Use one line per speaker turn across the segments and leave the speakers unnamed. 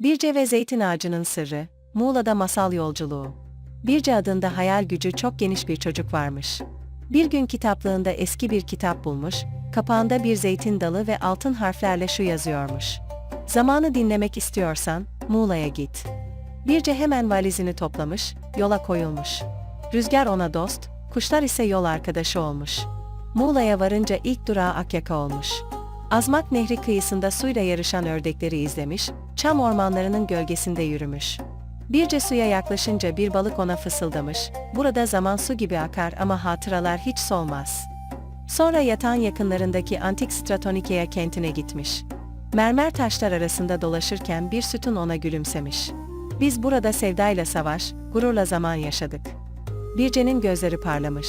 Birce ve Zeytin Ağacı'nın Sırrı, Muğla'da Masal Yolculuğu. Birce adında hayal gücü çok geniş bir çocuk varmış. Bir gün kitaplığında eski bir kitap bulmuş, kapağında bir zeytin dalı ve altın harflerle şu yazıyormuş. Zamanı dinlemek istiyorsan, Muğla'ya git. Birce hemen valizini toplamış, yola koyulmuş. Rüzgar ona dost, kuşlar ise yol arkadaşı olmuş. Muğla'ya varınca ilk durağı Akyaka olmuş. Azmak Nehri kıyısında suyla yarışan ördekleri izlemiş, çam ormanlarının gölgesinde yürümüş. Birce suya yaklaşınca bir balık ona fısıldamış, burada zaman su gibi akar ama hatıralar hiç solmaz. Sonra yatağın yakınlarındaki antik Stratonikea kentine gitmiş. Mermer taşlar arasında dolaşırken bir sütun ona gülümsemiş. Biz burada sevdayla savaş, gururla zaman yaşadık. Birce'nin gözleri parlamış.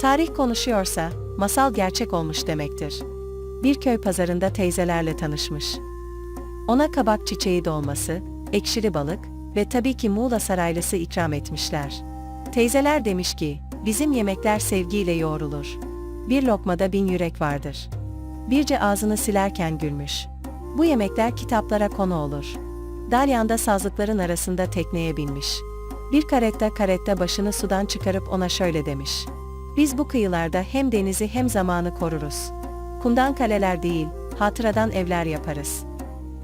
Tarih konuşuyorsa, masal gerçek olmuş demektir. Bir köy pazarında teyzelerle tanışmış. Ona kabak çiçeği dolması, ekşili balık ve tabii ki Muğla saraylısı ikram etmişler. Teyzeler demiş ki, bizim yemekler sevgiyle yoğrulur. Bir lokmada bin yürek vardır. Birce ağzını silerken gülmüş. Bu yemekler kitaplara konu olur. Dalyan'da sazlıkların arasında tekneye binmiş. Bir karetta karetta başını sudan çıkarıp ona şöyle demiş. Biz bu kıyılarda hem denizi hem zamanı koruruz. Kumdan kaleler değil, hatıradan evler yaparız.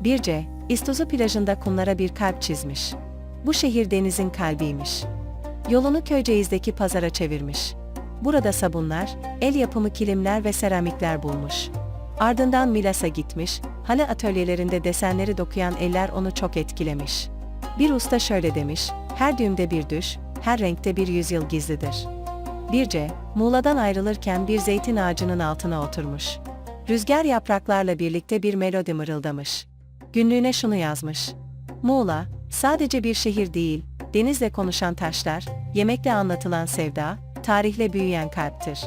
Birce, İstuzu plajında kumlara bir kalp çizmiş. Bu şehir denizin kalbiymiş. Yolunu Köyceğiz'deki pazara çevirmiş. Burada sabunlar, el yapımı kilimler ve seramikler bulmuş. Ardından Milas'a gitmiş, halı atölyelerinde desenleri dokuyan eller onu çok etkilemiş. Bir usta şöyle demiş, her düğümde bir düş, her renkte bir yüzyıl gizlidir. Birce, Muğla'dan ayrılırken bir zeytin ağacının altına oturmuş. Rüzgar yapraklarla birlikte bir melodi mırıldamış. Günlüğüne şunu yazmış. Muğla, sadece bir şehir değil, denizle konuşan taşlar, yemekle anlatılan sevda, tarihle büyüyen kalptir.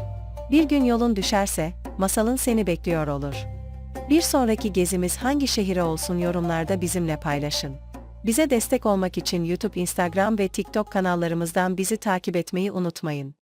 Bir gün yolun düşerse, masalın seni bekliyor olur. Bir sonraki gezimiz hangi şehire olsun yorumlarda bizimle paylaşın. Bize destek olmak için YouTube, Instagram ve TikTok kanallarımızdan bizi takip etmeyi unutmayın.